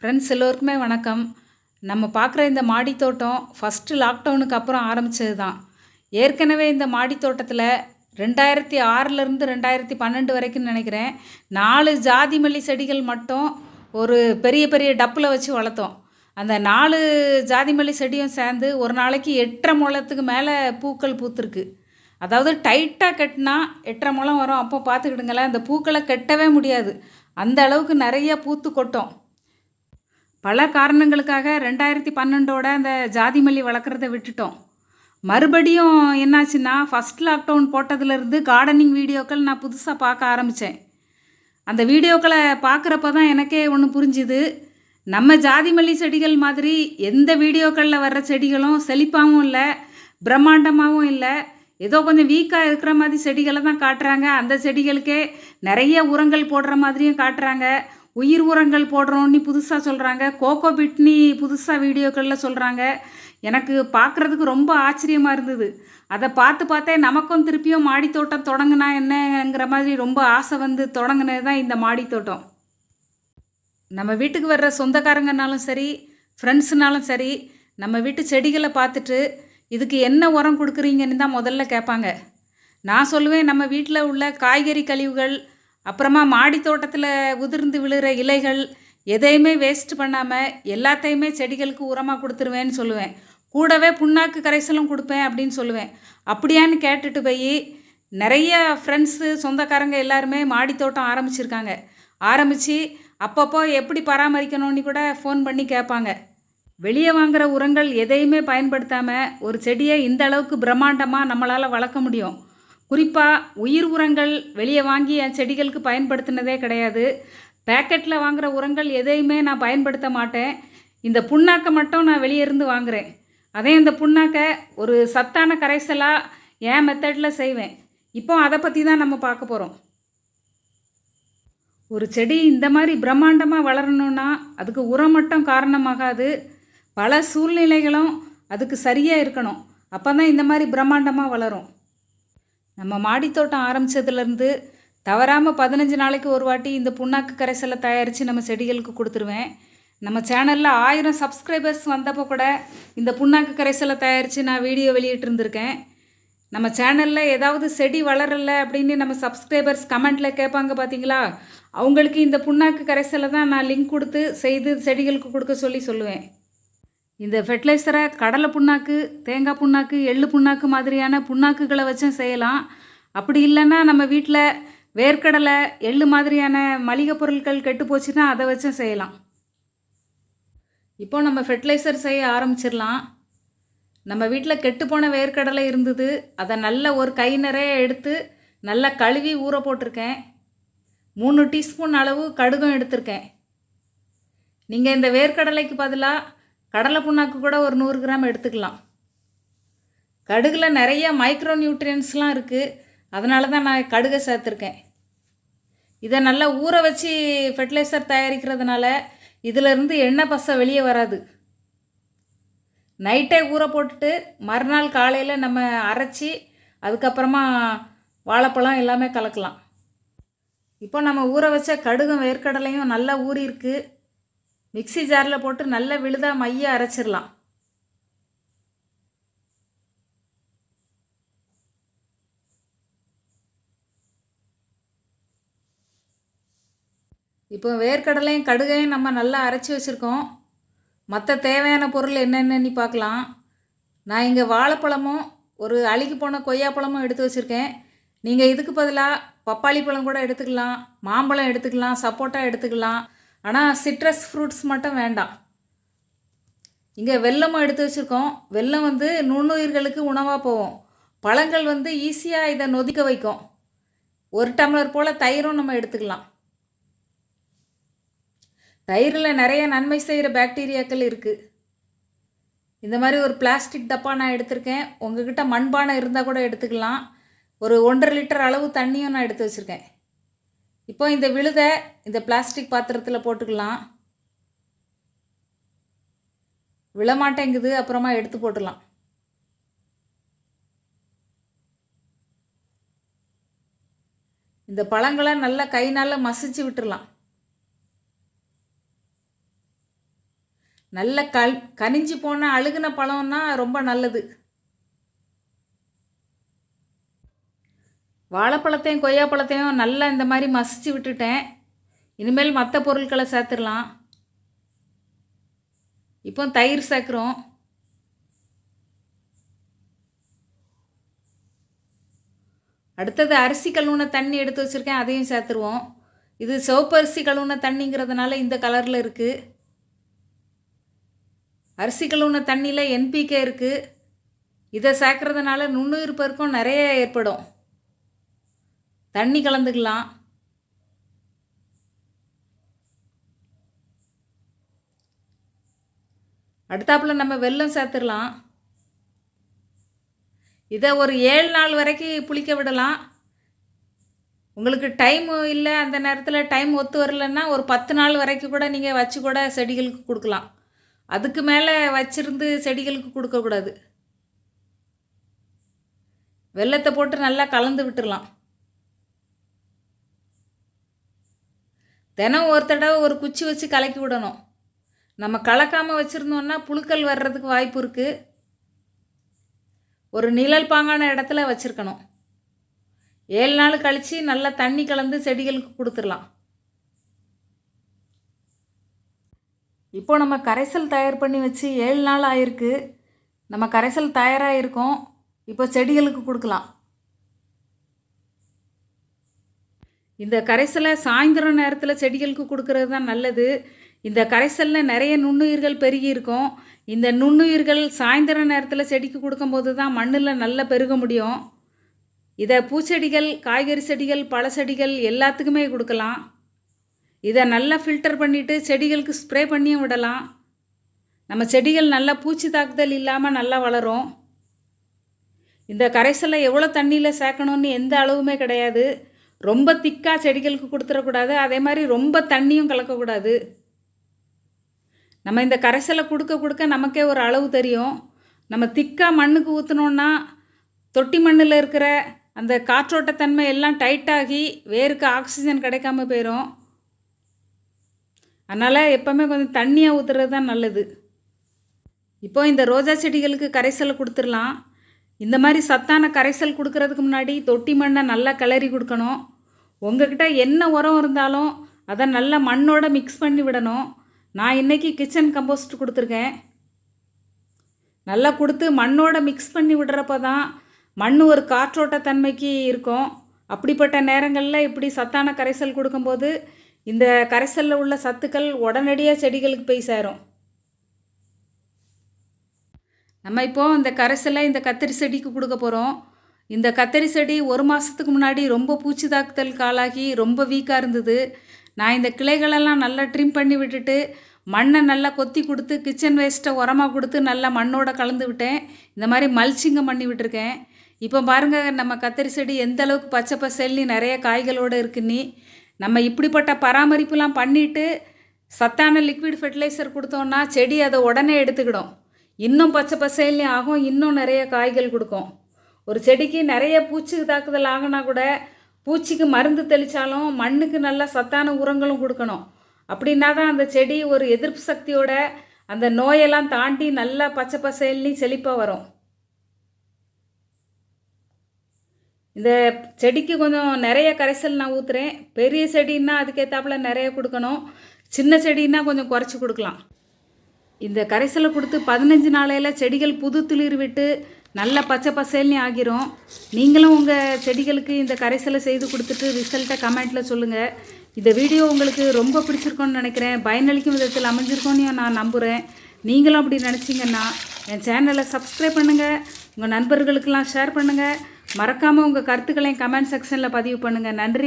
Friends எல்லோருக்குமே வணக்கம். நம்ம பார்க்குற இந்த மாடித்தோட்டம் ஃபஸ்ட்டு லாக்டவுனுக்கு அப்புறம் ஆரம்பித்தது தான். ஏற்கனவே இந்த மாடித்தோட்டத்தில் ரெண்டாயிரத்தி ஆறிலிருந்து ரெண்டாயிரத்தி பன்னெண்டு வரைக்கும் நினைக்கிறேன். நாலு ஜாதி மல்லி செடிகள் மட்டும் ஒரு பெரிய பெரிய டப்பில் வச்சு வளர்த்தோம். அந்த நாலு ஜாதி மல்லி செடியும் சேர்ந்து ஒரு நாளைக்கு எட்டரை முழத்துக்கு மேலே பூக்கள் பூத்துருக்கு. அதாவது டைட்டாக கட்டினா எட்டரை முழம் வரும். அப்போ பார்த்துக்கிடுங்களேன் அந்த பூக்களை கட்டவே முடியாது. அந்த அளவுக்கு நிறைய பூத்து கொட்டும். பல காரணங்களுக்காக ரெண்டாயிரத்தி பன்னெண்டோட அந்த ஜாதி மல்லி வளர்க்குறத விட்டுட்டோம். மறுபடியும் என்னாச்சுன்னா ஃபஸ்ட் லாக்டவுன் போட்டதுலேருந்து கார்டனிங் வீடியோக்கள் நான் புதுசாக பார்க்க ஆரம்பித்தேன் அந்த வீடியோக்களை பார்க்குறப்ப தான் எனக்கே ஒன்று புரிஞ்சுது. நம்ம ஜாதி மல்லி செடிகள் மாதிரி எந்த வீடியோக்களில் வர்ற செடிகளும் செழிப்பாகவும் இல்லை பிரம்மாண்டமாகவும் இல்லை ஏதோ கொஞ்சம் வீக்காக இருக்கிற மாதிரி செடிகளை தான் காட்டுறாங்க. அந்த செடிகளுக்கே நிறைய உரங்கள் போடுற மாதிரியும் காட்டுறாங்க. உயிர் உரங்கள் போடுறோன்னு புதுசாக சொல்கிறாங்க கோகோ பிட்னி புதுசாக வீடியோக்களில் சொல்கிறாங்க எனக்கு பார்க்குறதுக்கு ரொம்ப ஆச்சரியமாக இருந்தது. அதை பார்த்து பார்த்தே நமக்கும் திருப்பியும் மாடித்தோட்டம் தொடங்கினா என்னங்கிற மாதிரி ரொம்ப ஆசை வந்து தொடங்கினது தான் இந்த மாடித்தோட்டம். நம்ம வீட்டுக்கு வர்ற சொந்தக்காரங்கனாலும் சரி ஃப்ரெண்ட்ஸுனாலும் சரி நம்ம வீட்டு செடிகளை பார்த்துட்டு இதுக்கு என்ன உரம் கொடுக்குறீங்கன்னு தான் முதல்ல கேட்பாங்க. நான் சொல்லுவேன் நம்ம வீட்டில் உள்ள காய்கறி கழிவுகள் அப்புறமா மாடி தோட்டத்தில் உதிர்ந்து விழுகிற இலைகள் எதையுமே வேஸ்ட் பண்ணாமல் எல்லாத்தையுமே செடிகளுக்கு உரமாக கொடுத்துருவேன்னு சொல்லுவேன். கூடவே புண்ணாக்கு கரைசலும் கொடுப்பேன் அப்படின்னு சொல்லுவேன். அப்படியான்னு கேட்டுட்டு போய் நிறைய ஃப்ரெண்ட்ஸு சொந்தக்காரங்க எல்லாருமே மாடி தோட்டம் ஆரம்பிச்சிருக்காங்க. ஆரம்பித்து அப்பப்போ எப்படி பராமரிக்கணும்னு கூட ஃபோன் பண்ணி கேட்பாங்க. வெளியே வாங்குகிற உரங்கள் எதையுமே பயன்படுத்தாமல் ஒரு செடியை இந்த அளவுக்கு பிரம்மாண்டமாக நம்மளால் வளர்க்க முடியும். குறிப்பாக உயிர் உரங்கள் வெளியே வாங்கி என் செடிகளுக்கு பயன்படுத்தினதே கிடையாது. பேக்கெட்டில் வாங்குகிற உரங்கள் எதையுமே நான் பயன்படுத்த மாட்டேன். இந்த புண்ணாக்கை மட்டும் நான் வெளியே இருந்து வாங்குகிறேன் அதே இந்த புண்ணாக்கை ஒரு சத்தான கரைசலாக என் மெத்தடில் செய்வேன். இப்போ அதை பற்றி தான் நம்ம பார்க்க போகிறோம் ஒரு செடி இந்த மாதிரி பிரம்மாண்டமாக வளரணுன்னா அதுக்கு உரம் மட்டும் காரணமாகாது. பல சூழ்நிலைகளும் அதுக்கு சரியாக இருக்கணும். அப்போ தான் இந்த மாதிரி பிரம்மாண்டமாக வளரும். நம்ம மாடித்தோட்டம் ஆரம்பித்ததுலேருந்து தவறாமல் பதினஞ்சு நாளைக்கு ஒரு வாட்டி இந்த புண்ணாக்கு கரைசலை தயாரித்து நம்ம செடிகளுக்கு கொடுத்துருவேன். நம்ம சேனலில் ஆயிரம் சப்ஸ்கிரைபர்ஸ் வந்தப்போ கூட இந்த புண்ணாக்கு கரைசலை தயாரித்து நான் வீடியோ வெளியிட்டிருந்திருக்கேன். நம்ம சேனலில் ஏதாவது செடி வளரலை அப்படின்னு நம்ம சப்ஸ்கிரைபர்ஸ் கமெண்ட்டில் கேட்பாங்க பார்த்தீங்களா அவங்களுக்கு இந்த புண்ணாக்கு கரைசலை தான் நான் லிங்க் கொடுத்து செய்து செடிகளுக்கு கொடுக்க சொல்லி சொல்லுவேன். இந்த ஃபெர்டிலைசரை கடலை புண்ணாக்கு தேங்காய் புண்ணாக்கு எள்ளு புண்ணாக்கு மாதிரியான புண்ணாக்குகளை வச்சும் செய்யலாம். அப்படி இல்லைன்னா நம்ம வீட்டில் வேர்க்கடலை எள்ளு மாதிரியான மளிகை பொருட்கள் கெட்டு போச்சுன்னா அதை வச்சும் செய்யலாம். இப்போ நம்ம ஃபெர்டிலைசர் செய்ய ஆரம்பிச்சிடலாம். நம்ம வீட்டில் கெட்டுப்போன வேர்க்கடலை இருந்தது. அதை நல்ல ஒரு கை நிறைய எடுத்து நல்லா கழுவி ஊற போட்டிருக்கேன். மூணு டீஸ்பூன் அளவு கடுகும் எடுத்திருக்கேன். நீங்கள் இந்த வேர்க்கடலைக்கு பதிலாக கடலை புண்ணாக்கு கூட ஒரு நூறு கிராம் எடுத்துக்கலாம். கடுகில் நிறைய மைக்ரோ நியூட்ரியன்ஸ்லாம் இருக்குது அதனால தான் நான் கடுகை சேர்த்துருக்கேன். இதை நல்லா ஊற வச்சு ஃபெர்டிலைசர் தயாரிக்கிறதுனால இதிலிருந்து எண்ணெய் பசை வெளியே வராது. நைட்டே ஊற போட்டுட்டு மறுநாள் காலையில் நம்ம அரைச்சி அதுக்கப்புறமா வாழைப்பழம் எல்லாமே கலக்கலாம். இப்போ நம்ம ஊற வச்ச கடுகும் வேர்க்கடலையும் நல்லா ஊறியிருக்கு. மிக்சி ஜாரில் போட்டு நல்ல விழுதா மைய அரைச்சிடலாம் இப்போ வேர்க்கடலையும் கடுகையும் நம்ம நல்லா அரைச்சி வச்சுருக்கோம். மற்ற தேவையான பொருள் என்னென்னு பார்க்கலாம். நான் இங்கே வாழைப்பழமும் ஒரு அழுகி போன கொய்யாப்பழமும் எடுத்து வச்சுருக்கேன். நீங்கள் இதுக்கு பதிலாக பப்பாளி பழம் கூட எடுத்துக்கலாம் மாம்பழம் எடுத்துக்கலாம் சப்போட்டா எடுத்துக்கலாம். ஆனால் சிட்ரஸ் ஃப்ரூட்ஸ் மட்டும் வேண்டாம். இங்கே வெல்லமும் எடுத்து வச்சுருக்கோம். வெல்லம் வந்து நுண்ணுயிர்களுக்கு உணவாக போகும் பழங்கள் வந்து ஈஸியாக இதை நொதிக்க வைக்கும். ஒரு டம்ளர் போல் தயிரும் நம்ம எடுத்துக்கலாம். தயிரில் நிறைய நன்மை செய்கிற பாக்டீரியாக்கள் இருக்குது இந்த மாதிரி ஒரு பிளாஸ்டிக் டப்பா நான் எடுத்திருக்கேன். உங்ககிட்ட மண்பானை இருந்தால் கூட எடுத்துக்கலாம். ஒரு ஒன்றரை லிட்டர் அளவு தண்ணியும் நான் எடுத்து வச்சுருக்கேன். இப்போ இந்த விழுதை இந்த பிளாஸ்டிக் பாத்திரத்தில் போட்டுக்கலாம். விழமாட்டேங்குது அப்புறமா எடுத்து போட்டுடலாம் இந்த பழங்களை நல்லா கைனால் மசிச்சு விட்டுடலாம் நல்ல கல் கனிஞ்சு போன அழுகுன பழம்னா ரொம்ப நல்லது. வாழைப்பழத்தையும் கொய்யாப்பழத்தையும் நல்லா இந்த மாதிரி மசிச்சு விட்டுட்டேன். இனிமேல் மற்ற பொருட்களை சேர்த்துடலாம். இப்போ தயிர் சேர்க்குறோம். அடுத்தது அரிசி கழுவுன தண்ணி எடுத்து வச்சுருக்கேன் அதையும் சேர்த்துருவோம். இது சிவப்பு அரிசி கழுவுன தண்ணிங்கிறதுனால இந்த கலரில் இருக்குது அரிசி கழுவுன தண்ணியில் என்பிகே இருக்குது இதை சேர்க்குறதுனால நுண்ணுயிர் பெருக்கம் நிறைய ஏற்படும். தண்ணி கலந்துக்கலாம். அடுத்தாப்புல நம்ம வெல்லம் சேர்த்துடலாம். இதை ஒரு ஏழு நாள் வரைக்கும் புளிக்க விடலாம். உங்களுக்கு டைம் இல்லை அந்த நேரத்தில் டைம் ஒத்து வரலன்னா ஒரு பத்து நாள் வரைக்கும் கூட நீங்கள் வச்சு கூட செடிகளுக்கு கொடுக்கலாம். அதுக்கு மேலே வச்சிருந்து செடிகளுக்கு கொடுக்கக்கூடாது. வெள்ளத்தை போட்டு நல்லா கலந்து விட்டுடலாம். தினம் ஒரு தடவை ஒரு குச்சி வச்சு கலக்கி விடணும். நம்ம கலக்காமல் வச்சுருந்தோன்னா புழுக்கள் வர்றதுக்கு வாய்ப்பு இருக்குது ஒரு நிழல் பாங்கான இடத்துல வச்சுருக்கணும். ஏழு நாள் கழித்து நல்லா தண்ணி கலந்து செடிகளுக்கு கொடுத்துடலாம். இப்போ நம்ம கரைசல் தயார் பண்ணி வச்சு ஏழு நாள் ஆயிருக்கு. நம்ம கரைசல் தயாராக இருக்கோம் இப்போ செடிகளுக்கு கொடுக்கலாம். இந்த கரைசலை சாயந்தரம் நேரத்தில் செடிகளுக்கு கொடுக்கறது தான் நல்லது. இந்த கரைசலில் நிறைய நுண்ணுயிர்கள் பெருகி இருக்கும் இந்த நுண்ணுயிர்கள் சாயந்தர நேரத்தில் செடிக்கு கொடுக்கும்போது தான் மண்ணில் நல்லா பெருக முடியும். இதை பூச்செடிகள் காய்கறி செடிகள் பழ செடிகள் எல்லாத்துக்குமே கொடுக்கலாம். இதை நல்லா ஃபில்டர் பண்ணிவிட்டு செடிகளுக்கு ஸ்ப்ரே பண்ணியும் விடலாம். நம்ம செடிகள் நல்லா பூச்சி தாக்குதல் இல்லாமல் நல்லா வளரும். இந்த கரைசலை எவ்வளோ தண்ணியில் சேர்க்கணுன்னு எந்த அளவுமே கிடையாது. ரொம்ப திக்காக செடிகளுக்கு கொடுத்துடக்கூடாது அதே மாதிரி ரொம்ப தண்ணியும் கலக்கக்கூடாது. நம்ம இந்த கரைசலை கொடுக்க கொடுக்க நமக்கே ஒரு அளவு தெரியும். நம்ம திக்காக மண்ணுக்கு ஊற்றினோன்னா தொட்டி மண்ணில் இருக்கிற அந்த காற்றோட்டத்தன்மை எல்லாம் டைட்டாகி வேருக்கு ஆக்சிஜன் கிடைக்காம போயிடும் அதனால் எப்போவுமே கொஞ்சம் தண்ணியாக ஊற்றுறது தான் நல்லது. இப்போ இந்த ரோஜா செடிகளுக்கு கரைசலை கொடுத்துடலாம். இந்த மாதிரி சத்தான கரைசல் கொடுக்கறதுக்கு முன்னாடி தொட்டி மண்ணை நல்லா கிளறி கொடுக்கணும். உங்ககிட்ட என்ன உரம் இருந்தாலும் அதை நல்லா மண்ணோட மிக்ஸ் பண்ணி விடணும். நான் இன்றைக்கி கிச்சன் கம்போஸ்ட் கொடுத்துருக்கேன். நல்லா கொடுத்து மண்ணோட மிக்ஸ் பண்ணி விடுறப்ப தான் மண் ஒரு காற்றோட்ட தன்மைக்கு இருக்கும். அப்படிப்பட்ட நேரங்களில் இப்படி சத்தான கரைசல் கொடுக்கும்போது இந்த கரைசலில் உள்ள சத்துக்கள் உடனடியாக செடிகளுக்கு போய் சேரும். நம்ம இப்போது இந்த கரைசலை இந்த கத்திரி செடிக்கு கொடுக்க போகிறோம் இந்த கத்திரி செடி ஒரு மாதத்துக்கு முன்னாடி ரொம்ப பூச்சி தாக்குதல் காலாகி ரொம்ப வீக்காக இருந்தது. நான் இந்த கிளைகளெல்லாம் நல்லா ட்ரிம் பண்ணி விட்டுட்டு மண்ணை நல்லா கொத்தி கொடுத்து கிச்சன் வேஸ்ட்டை உரமாக கொடுத்து நல்லா மண்ணோட கலந்து விட்டேன். இந்த மாதிரி மல்ச்சிங்கம் பண்ணி விட்டுருக்கேன். இப்போ பாருங்கள் நம்ம கத்திரி செடி எந்த அளவுக்கு பச்சை பசல்லி நிறைய காய்களோடு இருக்குன்னு நம்ம இப்படிப்பட்ட பராமரிப்புலாம் பண்ணிவிட்டு சத்தான லிக்விட் ஃபெர்டிலைசர் கொடுத்தோன்னா செடி அதை உடனே எடுத்துக்கிடும். இன்னும் பச்சை பசேல்னு ஆகும் இன்னும் நிறைய காய்கள் கொடுக்கும். ஒரு செடிக்கு நிறைய பூச்சி தாக்குதல் ஆகினா கூட பூச்சிக்கு மருந்து தெளித்தாலும் மண்ணுக்கு நல்லா சத்தான உரங்களும் கொடுக்கணும். அப்படின்னா தான் அந்த செடி ஒரு எதிர்ப்பு சக்தியோட அந்த நோயெல்லாம் தாண்டி நல்லா பச்சை பசேல்னு செழிப்பாக வரும். இந்த செடிக்கு கொஞ்சம் நிறைய கரைசல் நான் ஊற்றுறேன் பெரிய செடின்னா அதுக்கேற்றாப்புல நிறைய கொடுக்கணும். சின்ன செடின்னா கொஞ்சம் குறைச்சி கொடுக்கலாம். இந்த கரைசலை கொடுத்து பதினஞ்சு நாளையில் செடிகள் புது துளிர் விட்டு நல்ல பச்சை பசேல்னு ஆகிரும். நீங்களும் உங்கள் செடிகளுக்கு இந்த கரைசலை செய்து கொடுத்துட்டு ரிசல்ட்டை கமெண்ட்டில் சொல்லுங்கள் இந்த வீடியோ உங்களுக்கு ரொம்ப பிடிச்சிருக்கோன்னு நினைக்கிறேன். பயனளிக்கும் விதத்தில் அமைஞ்சிருக்கோன்னு நான் நம்புகிறேன் நீங்களும் அப்படி நினச்சிங்கன்னா என் சேனலை சப்ஸ்கிரைப் பண்ணுங்கள் உங்கள் நண்பர்களுக்கெல்லாம் ஷேர் பண்ணுங்கள் மறக்காமல் உங்கள் கருத்துக்களையும் கமெண்ட் செக்ஷனில் பதிவு பண்ணுங்கள் நன்றி.